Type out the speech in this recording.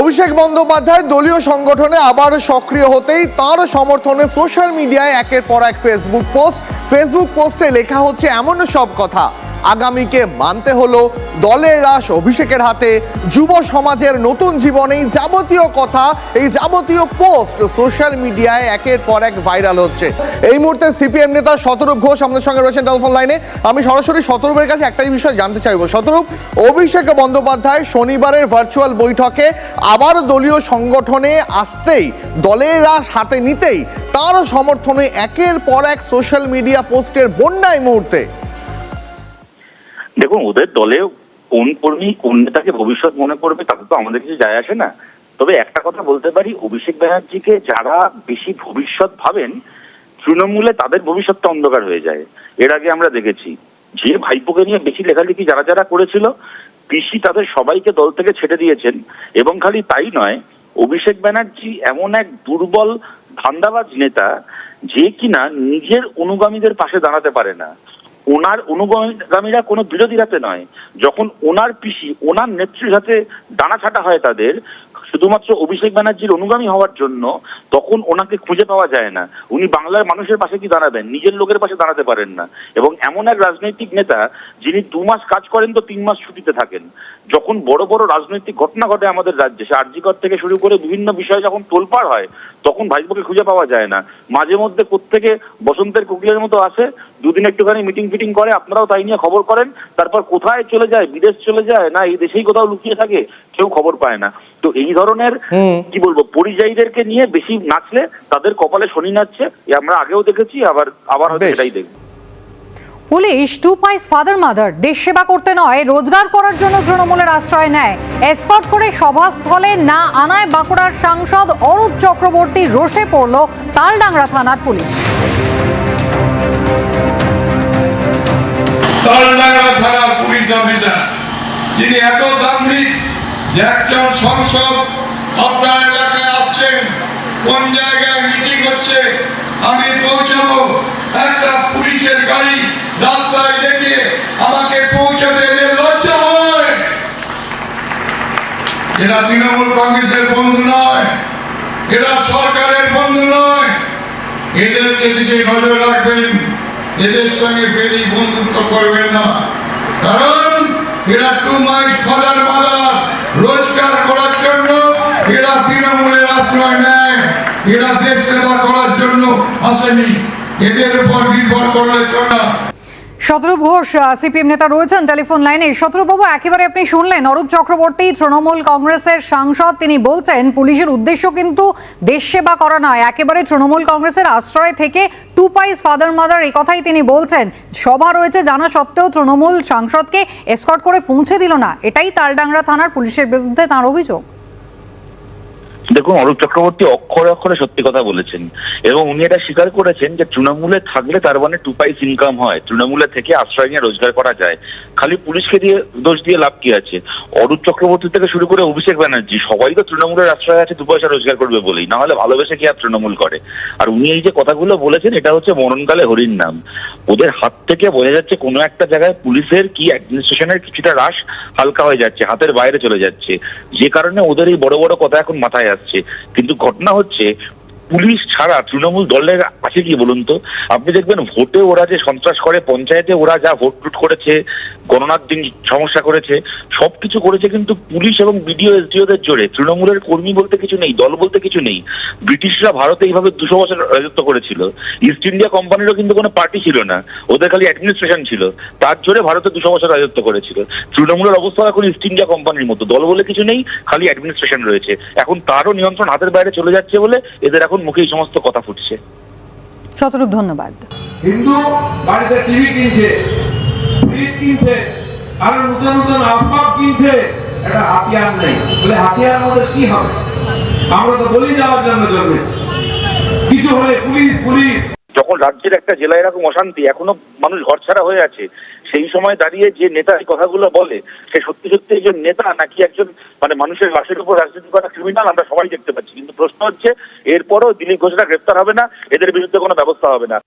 অভিষেক বন্দ্যোপাধ্যায় দলীয় সংগঠনে আবার সক্রিয় হতেই তার সমর্থনে সোশ্যাল মিডিয়ায় একের পর এক ফেসবুক পোস্ট ফেসবুক পোস্টে লেখা হচ্ছে এমন সব কথা। আগামীকে মানতে হলো দলের রাস অভিষেকের হাতে। যুব সমাজের নতুন জীবনে যাবতীয় কথা, এই যাবতীয় পোস্ট সোশ্যাল মিডিয়ায় একের পর এক ভাইরাল হচ্ছে। এই মুহূর্তে সিপিএম নেতা শতরূপ ঘোষ আমাদের সঙ্গে রয়েছেন টেলিফোন লাইনে আমি সরাসরি শতরূপের কাছে একটাই বিষয় জানতে চাইব। শতরূপ, অভিষেক বন্দ্যোপাধ্যায় শনিবারের ভার্চুয়াল বৈঠকে আবার দলীয় সংগঠনে আসতেই, দলের রাস হাতে নিতেই, তার সমর্থনে একের পর এক সোশ্যাল মিডিয়া পোস্টের বন্যায় মুহূর্তে দেখুন, ওদের দলে কোন কর্মী, কোন নেতাকে ভবিষ্যৎ মনে করবে, তাতে তো আমাদের কিছু যায় আসে না। তবে একটা কথা বলতে পারি, অভিষেক ব্যানার্জিকে যারা বেশি ভবিষ্যৎ ভাবেন, তৃণমূলে তাদের ভবিষ্যৎটা অন্ধকার হয়ে যায়। এর আগে আমরা দেখেছি, যে ভাইপোকে নিয়ে বেশি লেখালেখি যারা যারা করেছিল, পিসি তাদের সবাইকে দল থেকে ছেড়ে দিয়েছেন। এবং খালি তাই নয়, অভিষেক ব্যানার্জি এমন এক দুর্বল ধান্দাবাজ নেতা, যে কিনা নিজের অনুগামীদের পাশে দাঁড়াতে পারে না। ওনার অনুগামীরা কোনো বিরোধী বিরোধীরাতে নয়। যখন ওনার পিসি, ওনার নেত্রীর হাতে দানা ছাটা হয় তাদের শুধুমাত্র অভিষেক ব্যানার্জির অনুগামী হওয়ার জন্য তখন ওনাকে খুঁজে পাওয়া যায় না। উনি বাংলার মানুষের পাশে কি দাঁড়াবেন? নিজের লোকের পাশে দাঁড়াতে পারেন না। এবং এমন এক রাজনৈতিক নেতা, যিনি দু মাস কাজ করেন তো তিন মাস ছুটিতে থাকেন। যখন বড় বড় রাজনৈতিক ঘটনা ঘটে আমাদের রাজ্যে, সে আর্যিকর থেকে শুরু করে বিভিন্ন বিষয়ে যখন তোলপাড় হয়, তখন ভাইপোকে খুঁজে পাওয়া যায় না। মাঝে মধ্যে কোত্থেকে বসন্তের কোকিলের মতো আসে, দুদিন একটুখানি মিটিং ফিটিং করে, আপনারাও তাই নিয়ে খবর করেন, তারপর কোথায় চলে যায়, বিদেশ চলে যায়, না এই দেশেই কোথাও লুকিয়ে থাকে, কেউ খবর পায় না। তো এই ধরনের কি বলব পরিযায়ীদেরকে নিয়ে বেশি নাচলে তাদের কপালে শনি নাচছে আমরা আগেও দেখেছি আবার আবার হয়তো এটাই দেখব। পুলিশ টু পাইস ফাদার মাদার দেশ সেবা করতে নয় রোজগার করার জন্য তৃণমূলের আশ্রয় নেয়। এসকর্ট করে সভাস্থলে না আনায় বাঁকুড়ার সাংসদ অরূপ চক্রবর্তী রোষে পড়ল তালডাংরা থানার পুলিশ। তালডাঙ্গা থানার পুলিশ অফিসার যিনি এত যে একজন সংসদ আপনার এলাকায় আসছেন, কোন জায়গায় মিটিং হচ্ছে, আমি পৌঁছাবো। একটা পুলিশের গাড়ি রাস্তায় দেখে আমাকে পৌঁছাতে এদের লজ্জা হয়। এরা তৃণমূল কংগ্রেসের বন্ধু নয়, এরা সরকারের বন্ধু নয়। এদেরকে দিকে নজর রাখবেন, এদের সঙ্গে বেরি বন্ধুত্ব করবেন না। কারণ এরা টু মাইস ফাদার মাদার রোজগার করার জন্য এরা তৃণমূলের আশ্রয় নেয়, এরা দেশ সেবা করার জন্য আসেনি। এদের উপর নির্ভর করলে চলে। শতরূপ ঘোষ সিপিএম নেতা রয়েছেন টেলিফোন লাইনে। শতরূপবাবু একেবারে আপনি শুনলেন অরূপ চক্রবর্তী, তৃণমূল কংগ্রেসের সাংসদ। তিনি বলছেন, পুলিশের উদ্দেশ্য কিন্তু দেশ সেবা করা নয়। একেবারে তৃণমূল কংগ্রেসের আশ্রয় থেকে টু পাইস ফাদার মাদার, এই কথাই তিনি বলছেন। সভা রয়েছে, জানা সত্ত্বেও তৃণমূল সাংসদকে এসকর্ট করে পৌঁছে দিল না। এটাই তালডাংরা থানার পুলিশের বিরুদ্ধে তাঁর অভিযোগ। দেখুন, অরূপ চক্রবর্তী অক্ষরে অক্ষরে সত্যি কথা বলেছেন। এবং উনি এটা স্বীকার করেছেন যে তৃণমূলে থাকলে তার মানে টু পাইস ইনকাম হয়। তৃণমূলে থেকে আশ্রয় নিয়ে রোজগার করা যায়। খালি পুলিশকে দিয়ে দোষ দিয়ে লাভ কি আছে? অরূপ চক্রবর্তী থেকে শুরু করে অভিষেক ব্যানার্জি, সবাই তো তৃণমূলের আশ্রয় আছে, দু পয়সা রোজগার করবে বলেই। না হলে ভালোবেসে কি আর তৃণমূল করে? আর উনি এই যে কথাগুলো বলেছেন, এটা হচ্ছে মরণকালে হরির নাম। ওদের হাত থেকে বোঝা যাচ্ছে কোনো একটা জায়গায় পুলিশের কি অ্যাডমিনিস্ট্রেশনের কিছুটা রাশ হালকা হয়ে যাচ্ছে, হাতের বাইরে চলে যাচ্ছে। যে কারণে ওদের এই বড় বড় কথা এখন মাথায় আসছে। কিন্তু ঘটনা হচ্ছে, পুলিশ ছাড়া তৃণমূল দলের আছে কি বলুন তো? আপনি দেখবেন ভোটে ওরা যে সন্ত্রাস করে, পঞ্চায়েতে ওরা যা ভোট লুট করেছে গণনার দিন সমস্যা করেছে সবকিছু করেছে কিন্তু পুলিশ এবং বিডিও এসডিওদের জোরে। তৃণমূলের কর্মী বলতে কিছু নেই দল বলতে কিছু নেই। ব্রিটিশরা ভারতে এইভাবে দুশো বছর রাজত্ব করেছিল। ইস্ট ইন্ডিয়া কোম্পানিরও কিন্তু কোনো পার্টি ছিল না। ওদের খালি অ্যাডমিনিস্ট্রেশন ছিল। তার জোরে ভারতে দুশো বছর রাজত্ব করেছিল। তৃণমূলের অবস্থা এখন ইস্ট ইন্ডিয়া কোম্পানির মতো। দল বলে কিছু নেই খালি অ্যাডমিনিস্ট্রেশন রয়েছে। এখন তারও নিয়ন্ত্রণ হাতের বাইরে চলে যাচ্ছে বলে এদের এখন মুখে এই সমস্ত কথা ফুটছে। শতরূপ ধন্যবাদ। হিন্দু বাড়িতে টিভি কিনছে। কিনছে, আর নতুন নতুন আসবাব কিনছে, এটা হাতিয়ার নেই। বলে, হাতিয়ার মধ্যে কি হবে? আমরা তো বলি যাওয়ার জন্য জন্মেছি। কিছু হলে পুলিশ পুলিশ। যখন রাজ্যের একটা জেলায় এরকম অশান্তি, এখনও মানুষ ঘরছাড়া হয়ে আছে, সেই সময় দাঁড়িয়ে যে নেতা এই কথাগুলো বলে, সে সত্যি সত্যি একজন নেতা নাকি একজন মানে মানুষের লাশের উপর রাজনীতি করা ক্রিমিনাল আমরা সবাই দেখতে পাচ্ছি। কিন্তু প্রশ্ন হচ্ছে, এরপরও দিলীপ ঘোষরা গ্রেপ্তার হবে না, এদের বিরুদ্ধে কোনো ব্যবস্থা হবে না।